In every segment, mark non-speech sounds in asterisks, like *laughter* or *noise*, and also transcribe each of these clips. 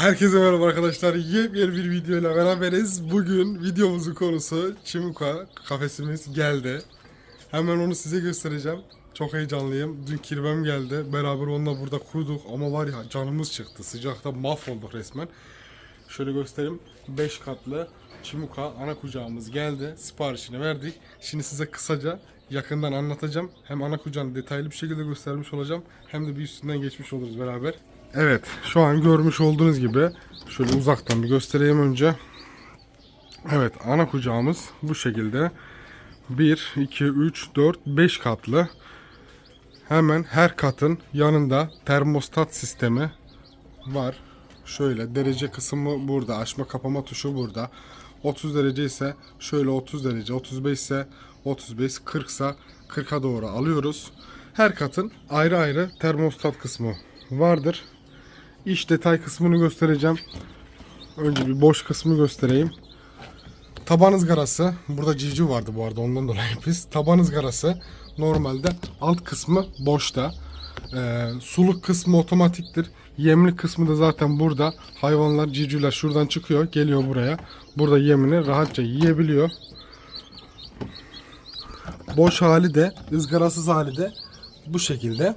Herkese merhaba arkadaşlar. Yepyeni bir videoyla beraberiz. Bugün videomuzun konusu Çimuka kafesimiz geldi. Hemen onu size göstereceğim. Çok heyecanlıyım. Dün kirvem geldi. Beraber onunla burada kuruduk ama var ya canımız çıktı. Sıcakta mahvolduk resmen. Şöyle göstereyim. 5 katlı Çimuka ana kucağımız geldi. Siparişini verdik. Şimdi size kısaca yakından anlatacağım. Hem ana kucağını detaylı bir şekilde göstermiş olacağım. Hem de bir üstünden geçmiş oluruz beraber. Evet şu an görmüş olduğunuz gibi şöyle uzaktan bir göstereyim önce. Evet ana kucağımız bu şekilde 1, 2, 3, 4, 5 katlı. Hemen her katın yanında termostat sistemi var. Şöyle derece kısmı burada. Açma kapama tuşu burada. 30 derece ise şöyle 30 derece. 35 ise 35. 40 ise 40'a doğru alıyoruz. Her katın ayrı ayrı termostat kısmı vardır. İş detay kısmını göstereceğim. Önce bir boş kısmı göstereyim. Taban ızgarası. Burada civciv vardı bu arada ondan dolayı *laughs* biz. Taban ızgarası normalde alt kısmı boşta. Ee, suluk kısmı otomatiktir. Yemli kısmı da zaten burada. Hayvanlar, civcivler şuradan çıkıyor, geliyor buraya. Burada yemini rahatça yiyebiliyor. Boş hali de, ızgarasız hali de bu şekilde.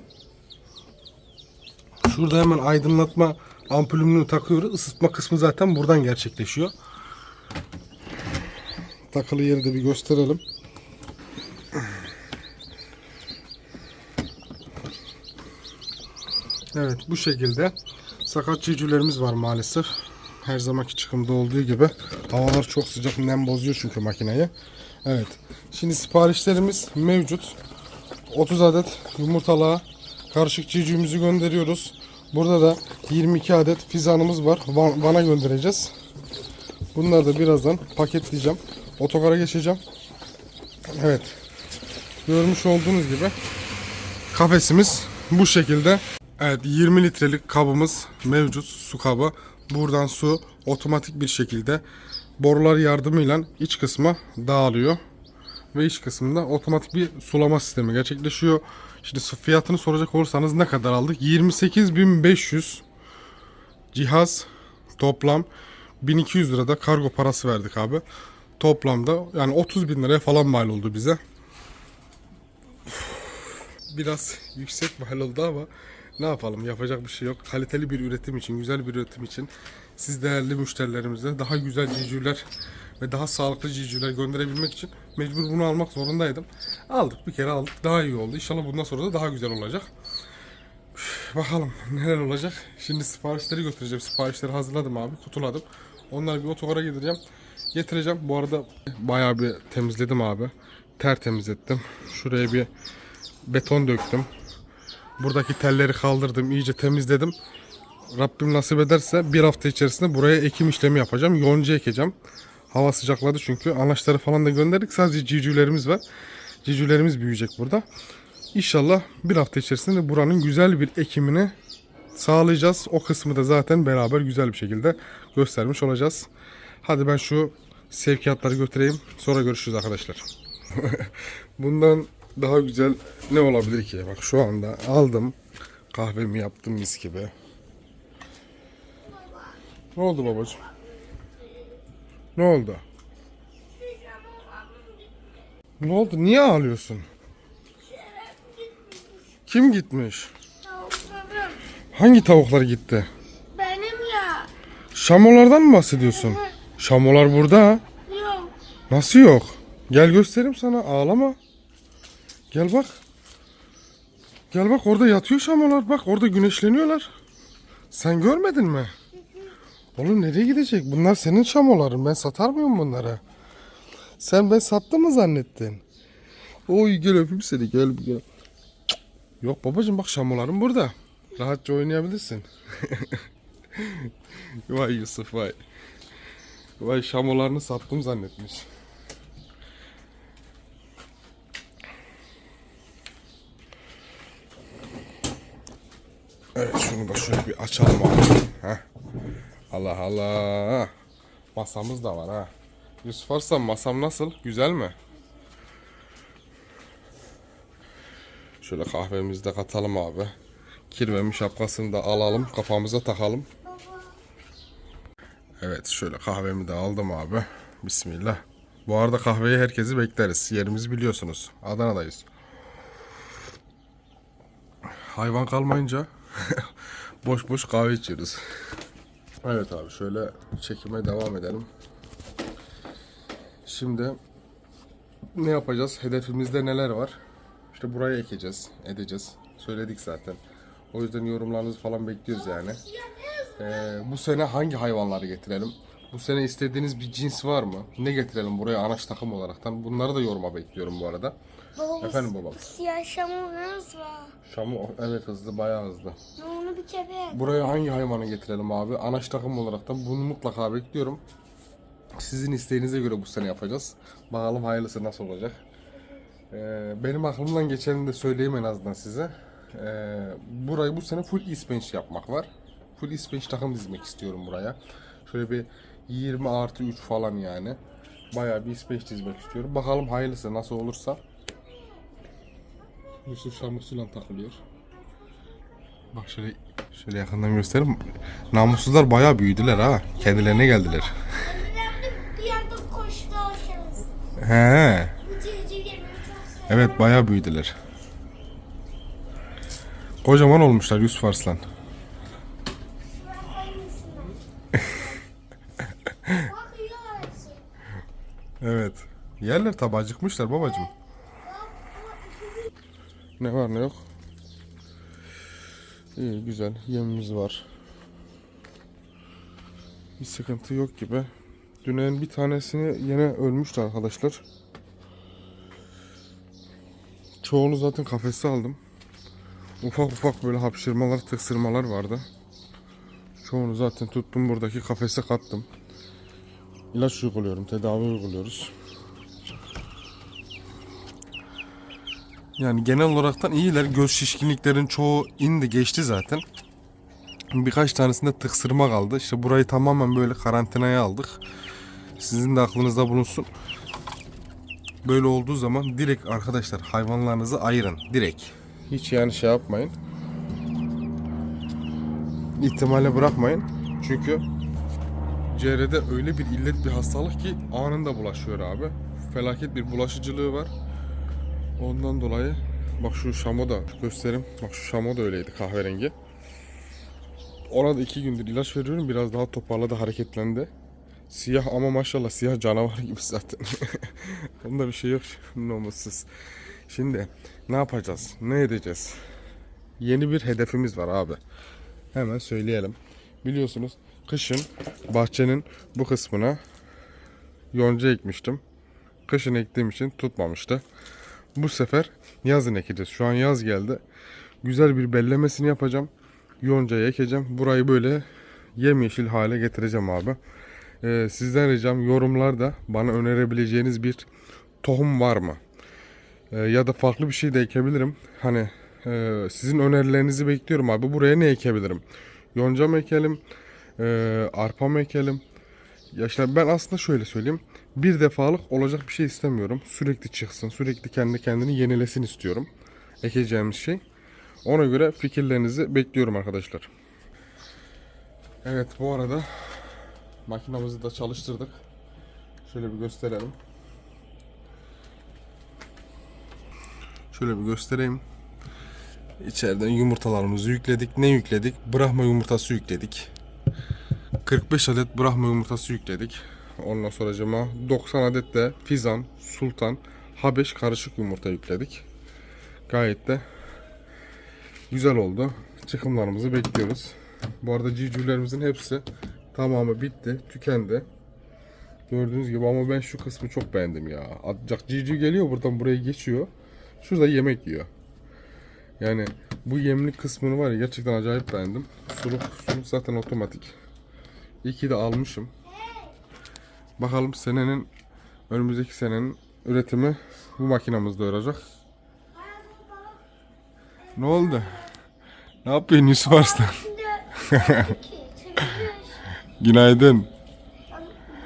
Şurada hemen aydınlatma ampulünü takıyoruz. Isıtma kısmı zaten buradan gerçekleşiyor. Takılı yeri de bir gösterelim. Evet bu şekilde sakat civcivlerimiz var maalesef. Her zamanki çıkımda olduğu gibi. Havalar çok sıcak nem bozuyor çünkü makineyi. Evet. Şimdi siparişlerimiz mevcut. 30 adet yumurtalığa karışık civcivimizi gönderiyoruz. Burada da 22 adet fizanımız var. Van- Van'a göndereceğiz. Bunları da birazdan paketleyeceğim. Otogara geçeceğim. Evet. Görmüş olduğunuz gibi kafesimiz bu şekilde. Evet 20 litrelik kabımız mevcut su kabı. Buradan su otomatik bir şekilde borular yardımıyla iç kısma dağılıyor. Ve iç kısmında otomatik bir sulama sistemi gerçekleşiyor. Şimdi fiyatını soracak olursanız ne kadar aldık? 28.500 cihaz toplam 1200 lirada kargo parası verdik abi. Toplamda yani 30 bin liraya falan mal oldu bize. Biraz yüksek mal oldu ama ne yapalım yapacak bir şey yok. Kaliteli bir üretim için, güzel bir üretim için siz değerli müşterilerimize daha güzel civcivler ve daha sağlıklı civcivler gönderebilmek için mecbur bunu almak zorundaydım. Aldık bir kere aldık daha iyi oldu. İnşallah bundan sonra da daha güzel olacak. Bakalım neler olacak. Şimdi siparişleri götüreceğim. Siparişleri hazırladım abi. Kutuladım. Onları bir otogara getireceğim. Getireceğim. Bu arada bayağı bir temizledim abi. Tertemiz ettim. Şuraya bir beton döktüm. Buradaki telleri kaldırdım. iyice temizledim. Rabbim nasip ederse bir hafta içerisinde buraya ekim işlemi yapacağım. Yonca ekeceğim. Hava sıcakladı çünkü. Anaçları falan da gönderdik. Sadece civcivlerimiz var. Civcivlerimiz büyüyecek burada. İnşallah bir hafta içerisinde buranın güzel bir ekimini sağlayacağız. O kısmı da zaten beraber güzel bir şekilde göstermiş olacağız. Hadi ben şu sevkiyatları götüreyim. Sonra görüşürüz arkadaşlar. *laughs* Bundan daha güzel ne olabilir ki? Bak şu anda aldım. Kahvemi yaptım mis gibi. Ne oldu babacığım? Ne oldu? Ne oldu? Niye ağlıyorsun? Kim gitmiş? Tavuklarım Hangi tavuklar gitti? benim ya. Şamolardan mı bahsediyorsun? Şamolar burada. Yok. Nasıl yok? Gel göstereyim sana. Ağlama. Gel bak. Gel bak orada yatıyor şamolar. Bak orada güneşleniyorlar. Sen görmedin mi? Oğlum nereye gidecek? Bunlar senin şamoların. Ben satar mıyım bunları? Sen ben sattım mı zannettin? Oy gel öpeyim seni gel gel. Yok babacığım bak şamolarım burada. Rahatça oynayabilirsin. *laughs* vay Yusuf vay. Vay şamolarını sattım zannetmiş. Evet şunu da şöyle bir açalım abi. Heh. Allah Allah. Masamız da var ha. Yusuf Arslan masam nasıl? Güzel mi? Şöyle kahvemizi de katalım abi. Kirvemin şapkasını da alalım. Kafamıza takalım. Evet şöyle kahvemi de aldım abi. Bismillah. Bu arada kahveyi herkesi bekleriz. Yerimizi biliyorsunuz. Adana'dayız. Hayvan kalmayınca *laughs* boş boş kahve içiyoruz. Evet abi şöyle çekime devam edelim. Şimdi ne yapacağız? Hedefimizde neler var? İşte buraya ekeceğiz, edeceğiz. Söyledik zaten. O yüzden yorumlarınızı falan bekliyoruz yani. Ee, bu sene hangi hayvanları getirelim? Bu sene istediğiniz bir cins var mı? Ne getirelim buraya anaç takım olaraktan? Bunları da yoruma bekliyorum bu arada. Babamız Efendim babam. siyah şamurumuz var. Şam'ı evet hızlı bayağı hızlı. Onu bir kere Buraya hangi hayvanı getirelim abi? Anaç takım olaraktan bunu mutlaka bekliyorum. Sizin isteğinize göre bu sene yapacağız. Bakalım hayırlısı nasıl olacak. Ee, benim aklımdan geçeni de söyleyeyim en azından size. Ee, burayı bu sene full ispenç yapmak var. Full ispenç takım dizmek istiyorum buraya. Şöyle bir 20 artı 3 falan yani. Bayağı bir ispenç dizmek istiyorum. Bakalım hayırlısı nasıl olursa. Yusuf Şamus'uyla takılıyor. Bak şöyle şöyle yakından göstereyim. Namussuzlar bayağı büyüdüler ha. Kendilerine geldiler. Bir anda koştu. He. Evet bayağı büyüdüler. Kocaman olmuşlar Yusuf Arslan. Ben koymuşsun. Bak yiyor hepsi. *laughs* Evet. Yerler tabi acıkmışlar babacım. Ne var ne yok. İyi güzel yemimiz var. Bir sıkıntı yok gibi. Dünenin bir tanesini yine ölmüştü arkadaşlar. Çoğunu zaten kafese aldım. Ufak ufak böyle hapşırmalar, tıksırmalar vardı. Çoğunu zaten tuttum buradaki kafese kattım. İlaç uyguluyorum, tedavi uyguluyoruz. Yani genel olaraktan iyiler. Göz şişkinliklerin çoğu indi geçti zaten. Birkaç tanesinde tıksırma kaldı. İşte burayı tamamen böyle karantinaya aldık. Sizin de aklınızda bulunsun. Böyle olduğu zaman direkt arkadaşlar hayvanlarınızı ayırın. Direkt. Hiç yani şey yapmayın. İhtimale bırakmayın. Çünkü CR'de öyle bir illet bir hastalık ki anında bulaşıyor abi. Felaket bir bulaşıcılığı var. Ondan dolayı bak şu şamo da göstereyim. Bak şu şamo da öyleydi kahverengi. Ona da iki gündür ilaç veriyorum. Biraz daha toparladı, hareketlendi. Siyah ama maşallah siyah canavar *laughs* gibi zaten. Onda bir şey yok namussuz. Şimdi ne yapacağız? Ne edeceğiz? Yeni bir hedefimiz var abi. Hemen söyleyelim. Biliyorsunuz kışın bahçenin bu kısmına yonca ekmiştim. Kışın ektiğim için tutmamıştı. Bu sefer yazın ekeceğiz. Şu an yaz geldi. Güzel bir bellemesini yapacağım. Yoncayı ekeceğim. Burayı böyle yemyeşil hale getireceğim abi. Ee, sizden ricam yorumlarda bana önerebileceğiniz bir tohum var mı? Ee, ya da farklı bir şey de ekebilirim. Hani e, sizin önerilerinizi bekliyorum abi. Buraya ne ekebilirim? Yonca mı ekelim? Ee, arpa mı ekelim? Ya işte ben aslında şöyle söyleyeyim. Bir defalık olacak bir şey istemiyorum. Sürekli çıksın, sürekli kendi kendini yenilesin istiyorum. Ekeceğimiz şey. Ona göre fikirlerinizi bekliyorum arkadaşlar. Evet bu arada makinamızı da çalıştırdık. Şöyle bir gösterelim. Şöyle bir göstereyim. İçeriden yumurtalarımızı yükledik. Ne yükledik? Brahma yumurtası yükledik. 45 adet Brahma yumurtası yükledik. Ondan sonra 90 adet de Fizan, Sultan, Habeş karışık yumurta yükledik. Gayet de güzel oldu. Çıkımlarımızı bekliyoruz. Bu arada civcivlerimizin hepsi tamamı bitti, tükendi. Gördüğünüz gibi ama ben şu kısmı çok beğendim ya. Atacak civciv geliyor buradan buraya geçiyor. Şurada yemek yiyor. Yani bu yemlik kısmını var ya gerçekten acayip beğendim. Suluk, suluk zaten otomatik. İyi ki de almışım. Bakalım senenin önümüzdeki senenin üretimi bu makinamızda olacak. Ne oldu? Ne yapıyorsun Yusuf Arslan? *laughs* Günaydın.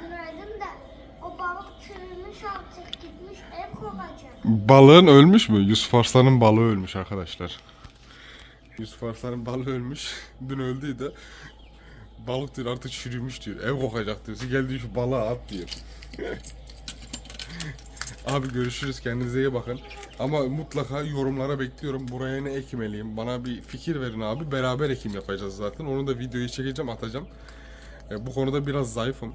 Günaydın da o balık çürümüş artık gitmiş ev kovacak. Balığın ölmüş mü? Yusuf Arslan'ın balığı ölmüş arkadaşlar. Yusuf Arslan'ın balığı ölmüş. Dün öldüydü. Balık diyor artık çürümüş diyor. Ev kokacak diyor. Gel diyor şu balığı at diyor. *laughs* Abi görüşürüz kendinize iyi bakın. Ama mutlaka yorumlara bekliyorum. Buraya ne ekmeliyim? Bana bir fikir verin abi. Beraber ekim yapacağız zaten. Onu da videoyu çekeceğim atacağım. E, bu konuda biraz zayıfım.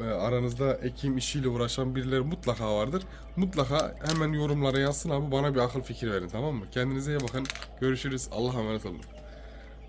E, aranızda ekim işiyle uğraşan birileri mutlaka vardır. Mutlaka hemen yorumlara yazsın abi bana bir akıl fikir verin tamam mı? Kendinize iyi bakın. Görüşürüz. Allah'a emanet olun.